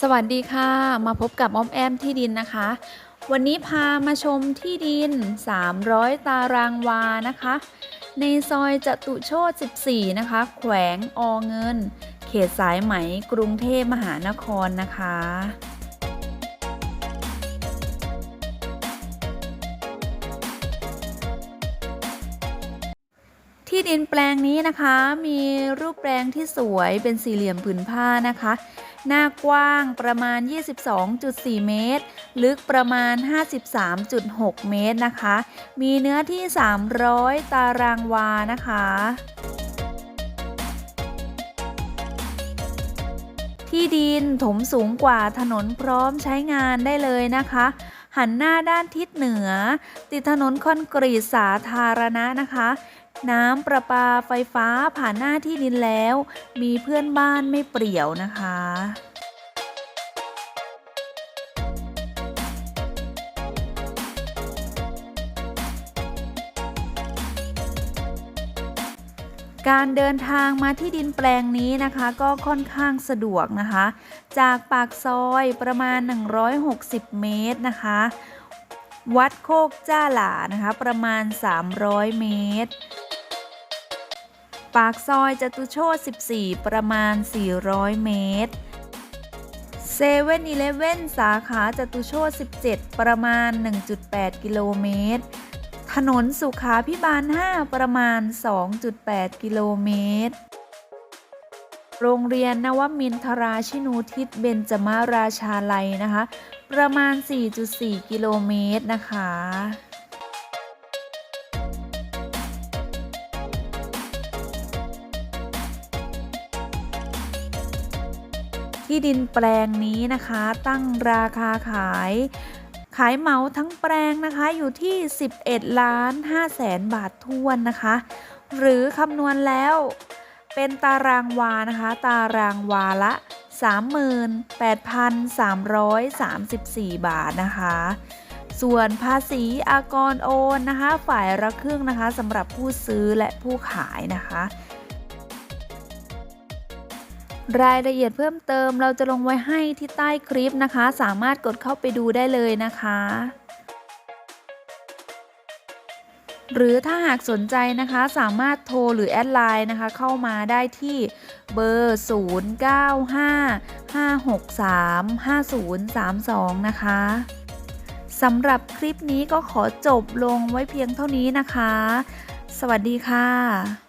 สวัสดีค่ะ มาพบกับอ้อมแอมที่ดินนะคะ วันนี้พามาชมที่ดิน 300 ตารางวานะคะ ในซอยจตุโชต14 นะคะ แขวงอเงิน เขตสายไหมกรุงเทพมหานครนะคะ ที่ดินแปลงนี้นะคะมีรูปแปลงที่สวยเป็นสี่เหลี่ยมผืนผ้านะคะ หน้ากว้างประมาณ 22.4 เมตร ลึกประมาณ 53.6 เมตรนะคะ มีเนื้อที่ 300 ตารางวานะคะที่ดินถมสูงกว่าถนนพร้อมใช้งานได้เลยนะคะ หันหน้าด้านทิศเหนือ ติดถนนคอนกรีตสาธารณะนะคะ น้ำประปาไฟฟ้าผ่านหน้าที่ดินแล้ว มีเพื่อนบ้านไม่เปรี่ยวนะคะ การเดินทางมาที่ดินแปลงนี้นะคะก็ค่อนข้างสะดวกนะคะ จากปากซอยประมาณ 160 เมตรนะคะ วัดโคกจ้าหลานะคะประมาณ 300 เมตร ปากซอยจตุโชต14 ประมาณ 400 เมตรเซเว่นอีเลฟเว่นสาขาจตุโชต17 ประมาณ 1.8 กิโลเมตร ถนนสุขาพิบาล 5 ประมาณ 2.8 กิโลเมตร โรงเรียนนวมินทราชินูทิศเบญจมาราชาลัยนะคะ ประมาณ 4.4 กิโลเมตรนะคะที่ดินแปลงนี้นะคะตั้งราคาขาย ขายเหมาทั้งแปลงนะคะอยู่ที่ 11 ล้าน5แสนบาททวนนะคะ หรือคำนวณแล้วเป็นตารางวานะคะ ตารางวาละ 38,334 บาทนะคะ ส่วนภาษีอากรโอนนะคะ ฝ่ายละครึ่งนะคะสำหรับผู้ซื้อและผู้ขายนะคะ รายละเอียดเพิ่มเติมเราจะลงไว้ให้ที่ใต้คลิปนะคะ สามารถกดเข้าไปดูได้เลยนะคะ หรือถ้าหากสนใจนะคะสามารถโทรหรือแอดไลน์นะคะ เข้ามาได้ที่เบอร์ 0955635032 นะคะสำหรับคลิปนี้ก็ขอจบลงไว้เพียงเท่านี้นะคะ สวัสดีค่ะ